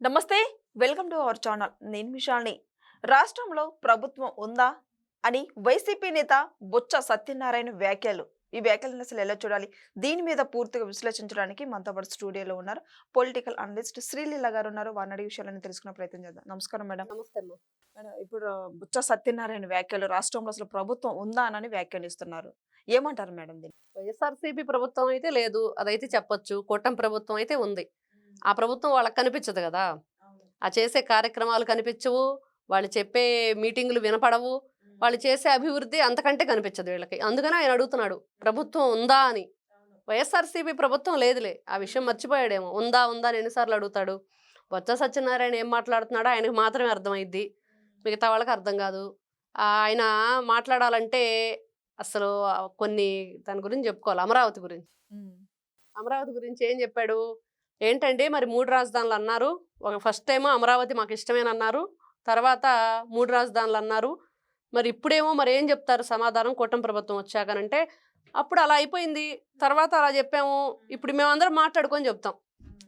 నమస్తే welcome to our channel. నేను విశాల్ని. రాష్ట్రంలో ప్రభుత్వం ఉందా అని వైసీపీ నేత బొత్స సత్యనారాయణ వ్యాఖ్యలు. ఈ వ్యాఖ్యలను అసలు ఎలా చూడాలి? దీని మీద పూర్తిగా విశ్లేషించడానికి మనతో పాటు స్టూడియోలో ఉన్నారు పొలిటికల్ అనలిస్ట్ శ్రీలీల గారు ఉన్నారు. వారిని అడిగే విషయాలను తెలుసుకునే ప్రయత్నం చేద్దాం. నమస్కారం మేడం. నమస్తే మేడం ఇప్పుడు బుచ్చ సత్యనారాయణ వ్యాఖ్యలు రాష్ట్రంలో అసలు ప్రభుత్వం ఉందా అని వ్యాఖ్యానిస్తున్నారు ఏమంటారు మేడం దీన్ని? వైఎస్ఆర్సీపీ ప్రభుత్వం అయితే లేదు. అదైతే చెప్పొచ్చు. కూటమి ప్రభుత్వం అయితే ఉంది. ఆ ప్రభుత్వం వాళ్ళకి కనిపించదు కదా. ఆ చేసే కార్యక్రమాలు కనిపించవు వాళ్ళు చెప్పే మీటింగులు వినపడవు వాళ్ళు చేసే అభివృద్ధి అంతకంటే కనిపించదు వీళ్ళకి. అందుకనే ఆయన అడుగుతున్నాడు ప్రభుత్వం ఉందా అని. వైఎస్ఆర్సీపీ ప్రభుత్వం లేదులే ఆ విషయం మర్చిపోయాడేమో. ఉందా ఉందా అని ఎన్నిసార్లు అడుగుతాడు. బొత్స సత్యనారాయణ ఏం మాట్లాడుతున్నాడో ఆయనకు మాత్రమే అర్థమైద్ది మిగతా వాళ్ళకి అర్థం కాదు. ఆయన మాట్లాడాలంటే అసలు కొన్ని దాని గురించి చెప్పుకోవాలి అమరావతి గురించి. అమరావతి గురించి ఏం చెప్పాడు? ఏంటంటే మరి మూడు రాజధానులు అన్నారు ఒక ఫస్ట్ ఏమో అమరావతి మాకు ఇష్టమేనన్నారు. తర్వాత మూడు రాజధానులు అన్నారు మరి ఇప్పుడేమో మరి ఏం చెప్తారు సమాధానం? కూటమి ప్రభుత్వం వచ్చాకనంటే అప్పుడు అలా అయిపోయింది. తర్వాత అలా చెప్పాము. ఇప్పుడు మేమందరం మాట్లాడుకొని చెప్తాం.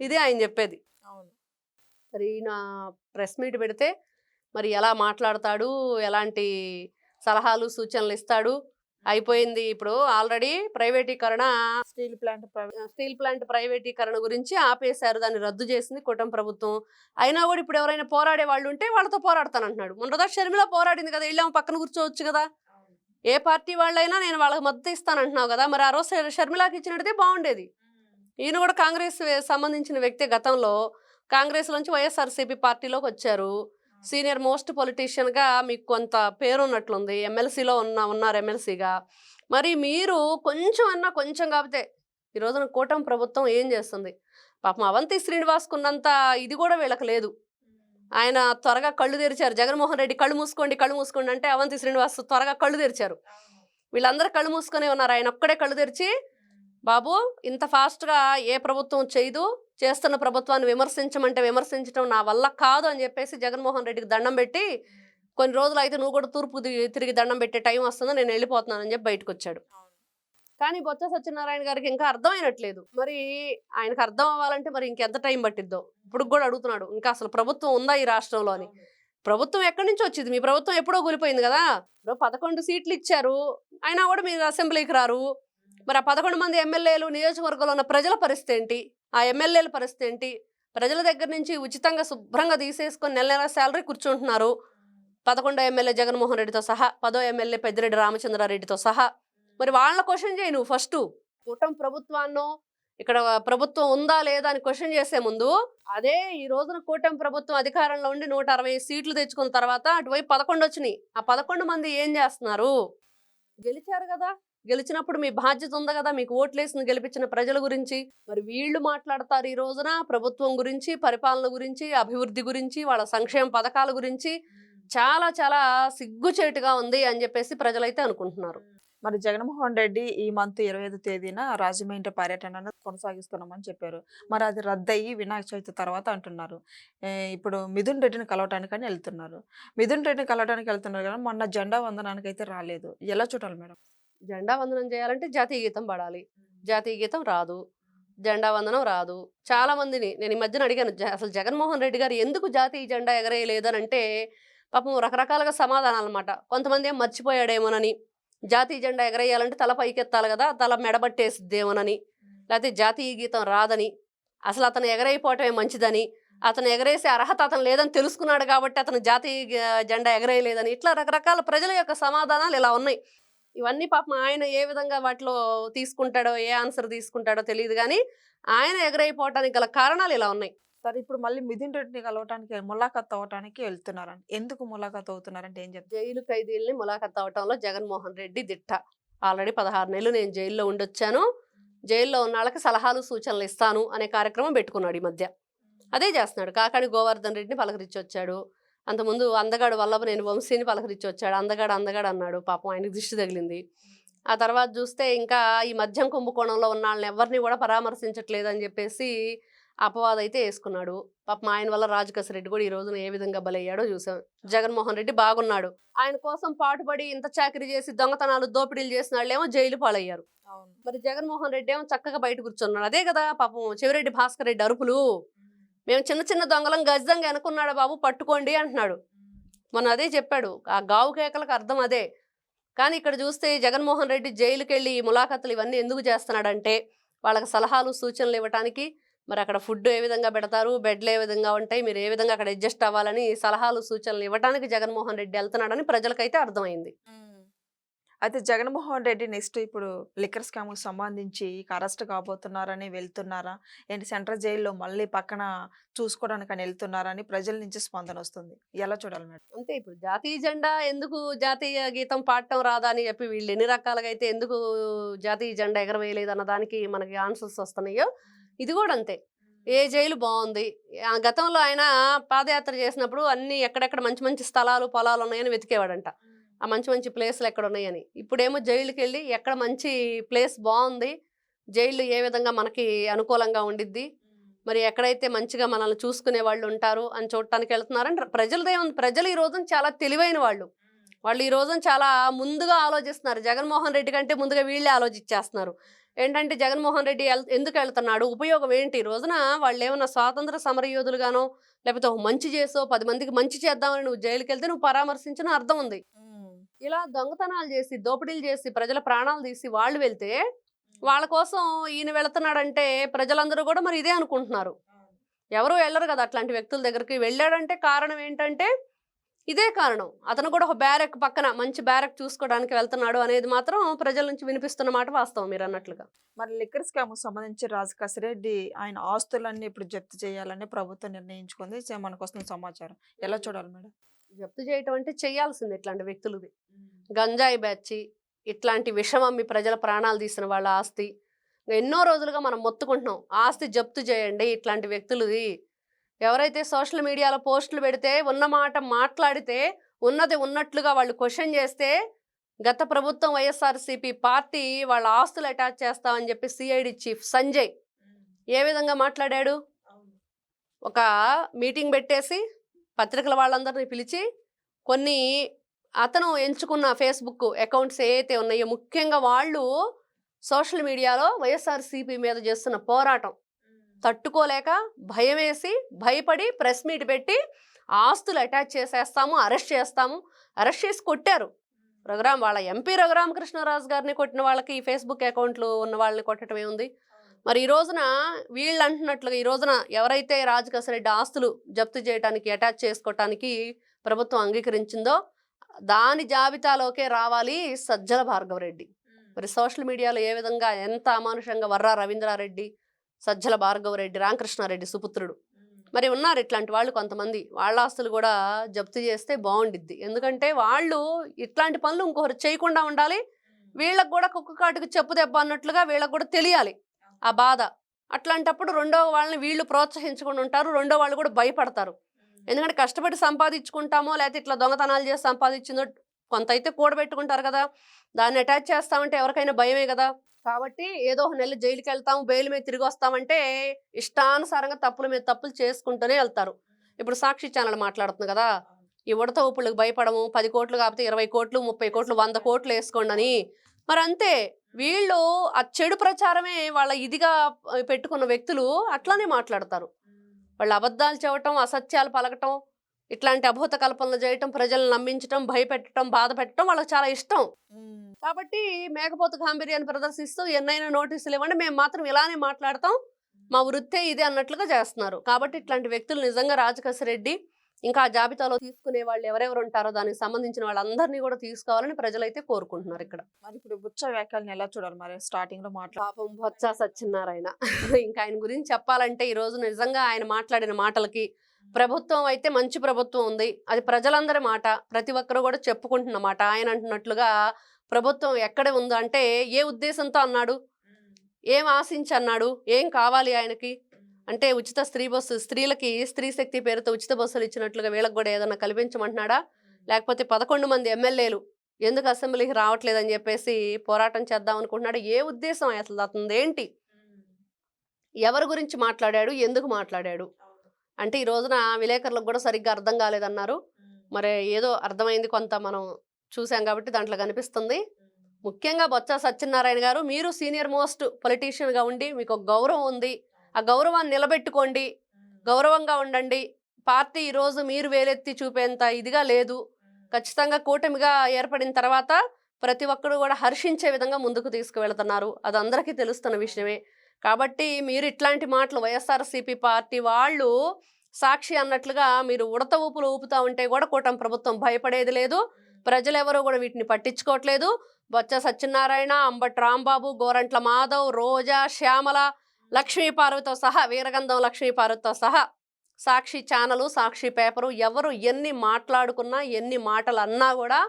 ఇదే ఆయన చెప్పేది. మరి ఈయన ప్రెస్ మీట్ పెడితే మరి ఎలా మాట్లాడతాడు? ఎలాంటి సలహాలు సూచనలు ఇస్తాడు? అయిపోయింది. ఇప్పుడు ఆల్రెడీ ప్రైవేటీకరణ స్టీల్ ప్లాంట్ స్టీల్ ప్లాంట్ ప్రైవేటీకరణ గురించి ఆపేశారు. దాన్ని రద్దు చేసింది కుటుంబ ప్రభుత్వం. అయినా కూడా ఇప్పుడు ఎవరైనా పోరాడే వాళ్ళు ఉంటే వాళ్ళతో పోరాడతానంటున్నాడు. మొన్న షర్మిల పోరాడింది కదా వెళ్ళాము పక్కన కూర్చోవచ్చు కదా. ఏ పార్టీ వాళ్ళైనా నేను వాళ్ళకి మద్దతు ఇస్తానంటున్నావు కదా మరి ఆ రోజు షర్- షర్మిలాకి ఇచ్చినట్టయితే బాగుండేది. ఈయన కూడా కాంగ్రెస్ సంబంధించిన వ్యక్తి గతంలో కాంగ్రెస్ నుంచి వైఎస్ఆర్సీపీ పార్టీలోకి వచ్చారు. సీనియర్ మోస్ట్ పొలిటీషియన్గా మీకు కొంత పేరు ఉన్నట్లుంది ఎమ్మెల్సీలో ఉన్న ఉన్నారు ఎమ్మెల్సీగా. మరి మీరు కొంచెం అన్నా కొంచెం కాకపోతే ఈ రోజున కూటమి ప్రభుత్వం ఏం చేస్తుంది? పాపం అవంతి శ్రీనివాస్కున్నంత ఇది కూడా వీళ్ళకి లేదు. ఆయన త్వరగా కళ్ళు తెరిచారు. జగన్మోహన్ రెడ్డి కళ్ళు మూసుకోండి కళ్ళు మూసుకోండి అంటే అవంతి శ్రీనివాస్ త్వరగా కళ్ళు తెరిచారు. వీళ్ళందరూ కళ్ళు మూసుకునే ఉన్నారు. ఆయన ఒక్కడే కళ్ళు తెరిచి బాబు ఇంత ఫాస్ట్గా ఏ ప్రభుత్వం చేయదు. చేస్తున్న ప్రభుత్వాన్ని విమర్శించమంటే విమర్శించడం నా వల్ల కాదు అని చెప్పేసి జగన్మోహన్ రెడ్డికి దండం పెట్టి కొన్ని రోజులు అయితే నువ్వు కూడా తూర్పు తిరిగి దండం పెట్టే టైం వస్తుందో నేను వెళ్ళిపోతున్నానని చెప్పి బయటకు వచ్చాడు. కానీ బొత్స సత్యనారాయణ గారికి ఇంకా అర్థమైనట్లేదు మరి ఆయనకు అర్థం అవ్వాలంటే మరి ఇంకెంత టైం పట్టిద్దో? ఇప్పుడు కూడా అడుగుతున్నాడు ఇంకా అసలు ప్రభుత్వం ఉందా ఈ రాష్ట్రంలో అని ప్రభుత్వం ఎక్కడి నుంచి వచ్చింది? మీ ప్రభుత్వం ఎప్పుడో కూలిపోయింది కదా? పదకొండు సీట్లు ఇచ్చారు అయినా కూడా మీరు అసెంబ్లీకి రారు. మరి ఆ పదకొండు మంది ఎమ్మెల్యేలు నియోజకవర్గంలో ఉన్న ప్రజల పరిస్థితి ఏంటి? ఆ ఎమ్మెల్యేల పరిస్థితి ఏంటి? ప్రజల దగ్గర నుంచి ఉచితంగా శుభ్రంగా తీసేసుకొని నెల నెల శాలరీ కూర్చుంటున్నారు. పదకొండో ఎమ్మెల్యే జగన్మోహన్ రెడ్డితో సహా పదో ఎమ్మెల్యే పెద్దిరెడ్డి రామచంద్రారెడ్డితో సహా. మరి వాళ్ళ క్వశ్చన్ చేయి నువ్వు ఫస్ట్. కూటమి ప్రభుత్వాన్నో ఇక్కడ ప్రభుత్వం ఉందా లేదా అని క్వశ్చన్ చేసే ముందు అదే ఈ రోజున కూటమి ప్రభుత్వం అధికారంలో ఉండి నూట అరవై సీట్లు తెచ్చుకున్న తర్వాత అటువైపు పదకొండు వచ్చినాయి. ఆ పదకొండు మంది ఏం చేస్తున్నారు? గెలిచారు కదా? గెలిచినప్పుడు మీ బాధ్యత ఉంది కదా మీకు ఓట్లేసిన గెలిపించిన ప్రజల గురించి. మరి వీళ్ళు మాట్లాడతారు ఈ రోజున ప్రభుత్వం గురించి పరిపాలన గురించి అభివృద్ధి గురించి వాళ్ళ సంక్షేమ పథకాల గురించి. చాలా చాలా సిగ్గుచేటుగా ఉంది అని చెప్పేసి ప్రజలైతే అనుకుంటున్నారు. మరి జగన్మోహన్ రెడ్డి ఈ మంత్ ఇరవై ఐదు తేదీన రాజమండ్రి పర్యటన కొనసాగిస్తున్నామని చెప్పారు. మరి అది రద్దయి వినాయక చవితి తర్వాత అంటున్నారు. ఇప్పుడు మిథున్ రెడ్డిని కలవటానికని వెళ్తున్నారు. మిథున్ రెడ్డిని కలవటానికి వెళ్తున్నారు కానీ మొన్న జెండా వందనానికి అయితే రాలేదు. ఎలా చూడాలి మేడం? జెండా వందనం చేయాలంటే జాతీయ గీతం పడాలి. జాతీయ గీతం రాదు. జెండా వందనం రాదు. చాలా మందిని నేను ఈ మధ్యన అడిగాను అసలు జగన్మోహన్ రెడ్డి గారు ఎందుకు జాతీయ జెండా ఎగరేయలేదు అని అంటే పాపం రకరకాలుగా సమాధానాలు అనమాట కొంతమంది ఏం మర్చిపోయాడేమోనని. జాతీయ జెండా ఎగరేయాలంటే తల పైకెత్తాలి కదా తల మెడబట్టేసిద్దేమోనని లేకపోతే జాతీయ గీతం రాదని. అసలు అతను ఎగరైపోవటమే మంచిదని. అతను ఎగరేసే అర్హత అతను లేదని తెలుసుకున్నాడు కాబట్టి అతను జాతీయ జెండా ఎగరేయలేదని. ఇట్లా రకరకాల ప్రజల యొక్క సమాధానాలు ఇలా ఉన్నాయి. ఇవన్నీ పాపం ఆయన ఏ విధంగా వాటిలో తీసుకుంటాడో ఏ ఆన్సర్ తీసుకుంటాడో తెలియదు కానీ ఆయన ఎగరైపోవటానికి గల కారణాలు ఇలా ఉన్నాయి. సరే ఇప్పుడు మళ్ళీ మిథున్ రెడ్డిని కలవటానికి ములాఖత్ అవ్వటానికి వెళ్తున్నారండి ఎందుకు ములాఖత్ అవుతున్నారంటే ఏం చెప్తారు? జైలు ఖైదీల్ని ములాఖత్ అవటంలో జగన్మోహన్ రెడ్డి దిట్ట. ఆల్రెడీ పదహారు నెలలు నేను జైల్లో ఉండొచ్చాను. జైల్లో ఉన్న వాళ్ళకి సలహాలు సూచనలు ఇస్తాను అనే కార్యక్రమం పెట్టుకున్నాడు ఈ మధ్య. అదే చేస్తున్నాడు. కాకాని గోవర్ధన్ రెడ్డిని పలకరించి వచ్చాడు. అంతకుముందు అందగాడు వల్లభ నేను వంశీని పలకరించి వచ్చాడు. అందగాడు అందగాడు అన్నాడు. పాపం ఆయనకి దిష్టి తగిలింది. ఆ తర్వాత చూస్తే ఇంకా ఈ మద్యం కుంభకోణంలో ఉన్న వాళ్ళని ఎవరిని కూడా పరామర్శించట్లేదు అని చెప్పేసి అపవాదం అయితే వేసుకున్నాడు. పాపం ఆయన వల్ల రాజకేశ్వర రెడ్డి కూడా ఈ రోజున ఏ విధంగా బలయ్యాడో చూసాం. జగన్మోహన్ రెడ్డి బాగున్నాడు. ఆయన కోసం పాటుపడి ఇంత చాకరీ చేసి దొంగతనాలు దోపిడీలు చేసిన వాళ్ళేమో జైలు పాలయ్యారు. మరి జగన్మోహన్ రెడ్డి ఏమో చక్కగా బయట కూర్చున్నాడు. అదే కదా పాపం చెవిరెడ్డి భాస్కర్ రెడ్డి అరుపులు. మేము చిన్న చిన్న దొంగలం గజంగా వెనుకున్నాడు బాబు? పట్టుకోండి అంటున్నాడు. మొన్న అదే చెప్పాడు. ఆ గావు కేకలకు అర్థం అదే. కానీ ఇక్కడ చూస్తే జగన్మోహన్ రెడ్డి జైలుకి వెళ్ళి ఈ ములాఖతులు ఇవన్నీ ఎందుకు చేస్తున్నాడంటే వాళ్ళకి సలహాలు సూచనలు ఇవ్వడానికి మరి అక్కడ ఫుడ్ ఏ విధంగా పెడతారు బెడ్లు ఏ విధంగా ఉంటాయి మీరు ఏ విధంగా అక్కడ అడ్జస్ట్ అవ్వాలని సలహాలు సూచనలు ఇవ్వడానికి జగన్మోహన్ రెడ్డి వెళ్తున్నాడని ప్రజలకైతే అర్థమైంది. అయితే జగన్మోహన్ రెడ్డి నెక్స్ట్ ఇప్పుడు లిక్కర్ స్కామ్కు సంబంధించి అరెస్ట్ కాబోతున్నారని వెళ్తున్నారా? ఏంటి సెంట్రల్ జైల్లో మళ్ళీ పక్కన చూసుకోవడానికి అని వెళ్తున్నారని ప్రజల నుంచి స్పందన వస్తుంది. ఎలా చూడాలి మేడం? అంతే ఇప్పుడు జాతీయ జెండా ఎందుకు జాతీయ గీతం పాడటం రాదా అని చెప్పి వీళ్ళు ఎన్ని రకాలుగా అయితే ఎందుకు జాతీయ జెండా ఎగరవేయలేదు అన్న దానికి మనకి ఆన్సర్స్ వస్తున్నాయో ఇది కూడా అంతే. ఏ జైలు బాగుంది? గతంలో ఆయన పాదయాత్ర చేసినప్పుడు అన్ని ఎక్కడెక్కడ మంచి మంచి స్థలాలు పొలాలు ఉన్నాయని వెతికేవాడంట. ఆ మంచి మంచి ప్లేస్లు ఎక్కడ ఉన్నాయని ఇప్పుడేమో జైలుకి వెళ్ళి ఎక్కడ మంచి ప్లేస్ బాగుంది జైలు ఏ విధంగా మనకి అనుకూలంగా ఉండిద్ది మరి ఎక్కడైతే మంచిగా మనల్ని చూసుకునే వాళ్ళు ఉంటారు అని చూడటానికి వెళ్తున్నారని ప్రజలదే ఉంది. ప్రజలు ఈ రోజున చాలా తెలివైన వాళ్ళు. వాళ్ళు ఈ రోజున చాలా ముందుగా ఆలోచిస్తున్నారు. జగన్మోహన్ రెడ్డి కంటే ముందుగా వీళ్ళే ఆలోచించేస్తున్నారు ఏంటంటే జగన్మోహన్ రెడ్డి ఎందుకు వెళ్తున్నాడు? ఉపయోగం ఏంటి? ఈ రోజున వాళ్ళు ఏమన్నా స్వాతంత్ర సమరయోధులుగానో లేకపోతే మంచి చేసో పది మందికి మంచి చేద్దామని నువ్వు జైలుకి వెళ్తే నువ్వు పరామర్శించిన అర్థం ఉంది. ఇలా దొంగతనాలు చేసి దోపిడీలు చేసి ప్రజల ప్రాణాలు తీసి వాళ్ళు వెళ్తే వాళ్ళ కోసం ఈయన వెళుతున్నాడంటే ప్రజలందరూ కూడా మరి ఇదే అనుకుంటున్నారు. ఎవరు వెళ్ళరు కదా అట్లాంటి వ్యక్తుల దగ్గరికి. వెళ్ళాడంటే కారణం ఏంటంటే ఇదే కారణం. అతను కూడా ఒక బ్యారెక్ పక్కన మంచి బ్యారెక్ చూసుకోవడానికి వెళ్తున్నాడు అనేది మాత్రం ప్రజల నుంచి వినిపిస్తున్న మాట వాస్తవం మీరు అన్నట్లుగా. మరి లిక్కర్ స్కామ్ సంబంధించి రాజు కసిరెడ్డి ఆయన ఆస్తులన్నీ ఇప్పుడు జప్తు చేయాలని ప్రభుత్వం నిర్ణయించుకుంది. మనకు వస్తున్న సమాచారం ఎలా చూడాలి మేడం? జప్తు చేయటం అంటే చేయాల్సింది ఇట్లాంటి వ్యక్తులది. గంజాయి బ్యాచి ఇట్లాంటి విషం అమ్మి ప్రజల ప్రాణాలు తీసిన వాళ్ళ ఆస్తి ఎన్నో రోజులుగా మనం మొత్తుకుంటున్నాం. ఆస్తి జప్తు చేయండి ఇట్లాంటి వ్యక్తులది. ఎవరైతే సోషల్ మీడియాలో పోస్టులు పెడితే ఉన్న మాట మాట్లాడితే ఉన్నది ఉన్నట్లుగా వాళ్ళు క్వశ్చన్ చేస్తే గత ప్రభుత్వం వైఎస్ఆర్సీపీ పార్టీ వాళ్ళ ఆస్తులు అటాచ్ చేస్తామని చెప్పి సిఐడి చీఫ్ సంజయ్ ఏ విధంగా మాట్లాడాడు? ఒక మీటింగ్ పెట్టేసి పత్రికల వాళ్ళందరినీ పిలిచి కొన్ని అతను ఎంచుకున్న ఫేస్బుక్ అకౌంట్స్ ఏవైతే ఉన్నాయో ముఖ్యంగా వాళ్ళు సోషల్ మీడియాలో వైఎస్ఆర్సీపీ మీద చేస్తున్న పోరాటం. తట్టుకోలేక భయం వేసి భయపడి ప్రెస్ మీట్ పెట్టి ఆస్తులు అటాచ్ చేసేస్తాము అరెస్ట్ చేస్తాము అరెస్ట్ చేసి కొట్టారు. రఘురామ్ వాళ్ళ ఎంపీ రఘురామకృష్ణరాజు గారిని కొట్టిన వాళ్ళకి ఈ ఫేస్బుక్ అకౌంట్లు ఉన్న వాళ్ళని కొట్టడం ఏముంది? మరి ఈ రోజున వీళ్ళు అంటున్నట్లుగా ఈ రోజున ఎవరైతే రాజకసరెడ్డి ఆస్తులు జప్తు చేయడానికి అటాచ్ చేసుకోవటానికి ప్రభుత్వం అంగీకరించిందో దాని జాబితాలోకే రావాలి సజ్జల భార్గవరెడ్డి మరి సోషల్ మీడియాలో ఏ విధంగా ఎంత అమానుషంగా వర్రా రవీంద్రారెడ్డి సజ్జల భార్గవరెడ్డి రామకృష్ణారెడ్డి సుపుత్రుడు. మరి ఉన్నారు ఇట్లాంటి వాళ్ళు కొంతమంది. వాళ్ళ ఆస్తులు కూడా జప్తు చేస్తే బాగుండిద్ది. ఎందుకంటే వాళ్ళు ఇట్లాంటి పనులు ఇంకొకరు చేయకుండా ఉండాలి. వీళ్ళకు కూడా కుక్క కాటుకు చెప్పు దెబ్బ అన్నట్లుగా వీళ్ళకు కూడా తెలియాలి. ఆ బాధ. అట్లాంటప్పుడు రెండో వాళ్ళని వీళ్ళు ప్రోత్సహించకుండా ఉంటారు రెండో వాళ్ళు కూడా భయపడతారు. ఎందుకంటే కష్టపడి సంపాదించుకుంటామో లేకపోతే ఇట్లా దొంగతనాలు చేసి సంపాదించిందో కొంత అయితే కూడబెట్టుకుంటారు కదా! దాన్ని అటాచ్ చేస్తామంటే ఎవరికైనా భయమే కదా! కాబట్టి ఏదో ఒక నెల జైలుకి వెళ్తాము బెయిల్ మీద తిరిగి వస్తామంటే ఇష్టానుసారంగా తప్పుల మీద తప్పులు చేసుకుంటూనే వెళ్తారు. ఇప్పుడు సాక్షి ఛానల్ మాట్లాడుతుంది కదా! ఈ ఉడత ఊపులకు భయపడము పది కోట్లు కాకపోతే ఇరవై కోట్లు ముప్పై కోట్లు వంద కోట్లు వేసుకోండి అని మరి అంతే వీళ్ళు ఆ చెడు ప్రచారమే వాళ్ళ ఇదిగా పెట్టుకున్న వ్యక్తులు అట్లానే మాట్లాడతారు. వాళ్ళు అబద్ధాలు చెప్పటం అసత్యాలు పలకటం ఇట్లాంటి అభూత కల్పనలు చేయటం ప్రజలను నమ్మించటం భయపెట్టడం బాధ పెట్టడం వాళ్ళకి చాలా ఇష్టం. కాబట్టి మేకపోతు గాంభీర్యాన్ని ప్రదర్శిస్తూ ఎన్నైనా నోటీసులు ఇవ్వండి మేము మాత్రం ఇలానే మాట్లాడతాం మా వృత్తే ఇది అన్నట్లుగా చేస్తున్నారు. కాబట్టి ఇట్లాంటి వ్యక్తులు నిజంగా రాజకసిరెడ్డి ఇంకా ఆ జాబితాలో తీసుకునే వాళ్ళు ఎవరెవరు ఉంటారో దానికి సంబంధించిన వాళ్ళందరినీ కూడా తీసుకోవాలని ప్రజలైతే కోరుకుంటున్నారు ఇక్కడ. మరి ఇప్పుడు బుచ్చ వ్యాఖ్యలను ఎలా చూడాలి మరి? స్టార్టింగ్లో మాట్లాడు పాపం బొత్స సత్యనారాయణ. ఇంకా ఆయన గురించి చెప్పాలంటే ఈ రోజు నిజంగా ఆయన మాట్లాడిన మాటలకి ప్రభుత్వం అయితే మంచి ప్రభుత్వం ఉంది. అది ప్రజలందరి మాట ప్రతి ఒక్కరు కూడా చెప్పుకుంటున్న మాట. ఆయన అంటున్నట్లుగా ప్రభుత్వం ఎక్కడ ఉందో అంటే ఏ ఉద్దేశంతో అన్నాడు? ఏం ఆశించి అన్నాడు? ఏం కావాలి ఆయనకి? అంటే ఉచిత స్త్రీ బస్సు స్త్రీలకి స్త్రీ శక్తి పేరుతో ఉచిత బస్సులు ఇచ్చినట్లుగా వీళ్ళకి కూడా ఏదైనా కల్పించమంటున్నాడా? లేకపోతే పదకొండు మంది ఎమ్మెల్యేలు ఎందుకు అసెంబ్లీకి రావట్లేదని చెప్పేసి పోరాటం చేద్దాం అనుకుంటున్నాడు? ఏ ఉద్దేశం అసలు అతనిది? ఏంటి? ఎవరి గురించి మాట్లాడాడు? ఎందుకు మాట్లాడాడు? అంటే ఈ రోజున విలేకరులకు కూడా సరిగ్గా అర్థం కాలేదన్నారు. మరి ఏదో అర్థమైంది కొంత మనం చూసాం కాబట్టి దాంట్లో కనిపిస్తుంది. ముఖ్యంగా బొత్స సత్యనారాయణ గారు మీరు సీనియర్ మోస్ట్ పొలిటీషియన్గా ఉండి మీకు ఒక గౌరవం ఉంది. ఆ గౌరవాన్ని నిలబెట్టుకోండి. గౌరవంగా ఉండండి. పార్టీ ఈరోజు మీరు వేలెత్తి చూపేంత ఇదిగా లేదు. ఖచ్చితంగా కూటమిగా ఏర్పడిన తర్వాత ప్రతి ఒక్కరు కూడా హర్షించే విధంగా ముందుకు తీసుకువెళ్తున్నారు. అది అందరికీ తెలుస్తున్న విషయమే. కాబట్టి మీరు ఇట్లాంటి మాటలు వైఎస్ఆర్సీపీ పార్టీ వాళ్ళు సాక్షి అన్నట్లుగా మీరు ఉడత ఊపులు ఊపుతా ఉంటే కూడా కూటమి ప్రభుత్వం భయపడేది లేదు. ప్రజలెవరూ కూడా వీటిని పట్టించుకోవట్లేదు. బొత్స సత్యనారాయణ అంబట్ రాంబాబు గోరంట్ల మాధవ్ రోజా శ్యామల లక్ష్మీ పార్వతితో సహా వీరగంధం లక్ష్మీ పార్వతితో సహా సాక్షి ఛానలు సాక్షి పేపరు ఎవరు ఎన్ని మాట్లాడుకున్నా ఎన్ని మాటలు అన్నా కూడా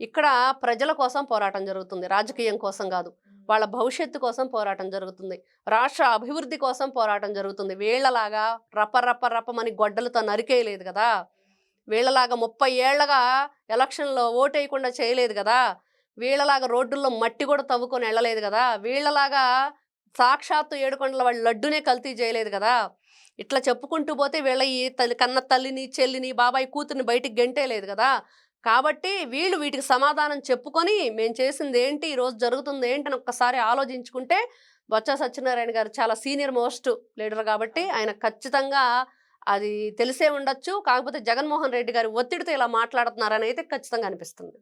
ఇక్కడ ప్రజల కోసం పోరాటం జరుగుతుంది. రాజకీయం కోసం కాదు. వాళ్ళ భవిష్యత్తు కోసం పోరాటం జరుగుతుంది. రాష్ట్ర అభివృద్ధి కోసం పోరాటం జరుగుతుంది. వీళ్ళలాగా రప్ప రప్ప రప్పమని గొడ్డలతో నరికేయలేదు కదా. వీళ్ళలాగా ముప్పై ఏళ్ళగా ఎలక్షన్లో ఓటేయకుండా చేయలేదు కదా. వీళ్ళలాగా రోడ్డుల్లో మట్టి కూడా తవ్వుకొని వెళ్ళలేదు కదా. వీళ్ళలాగా సాక్షాత్తు ఏడుకొండల వాళ్ళు లడ్డునే కల్తీ చేయలేదు కదా. ఇట్లా చెప్పుకుంటూ పోతే వీళ్ళ ఈ తల్లి కన్న తల్లిని చెల్లిని బాబాయ్ కూతుర్ని బయటికి గెంటేలేదు కదా. కాబట్టి వీళ్ళు వీటికి సమాధానం చెప్పుకొని మేము చేసింది ఏంటి ఈరోజు జరుగుతుంది ఏంటి అని ఒక్కసారి ఆలోచించుకుంటే బొత్స సత్యనారాయణ గారు చాలా సీనియర్ మోస్ట్ లీడర్ కాబట్టి ఆయన ఖచ్చితంగా అది తెలిసే ఉండొచ్చు. కాకపోతే జగన్మోహన్ రెడ్డి గారి ఒత్తిడితో ఇలా మాట్లాడుతున్నారని అయితే ఖచ్చితంగా అనిపిస్తుంది.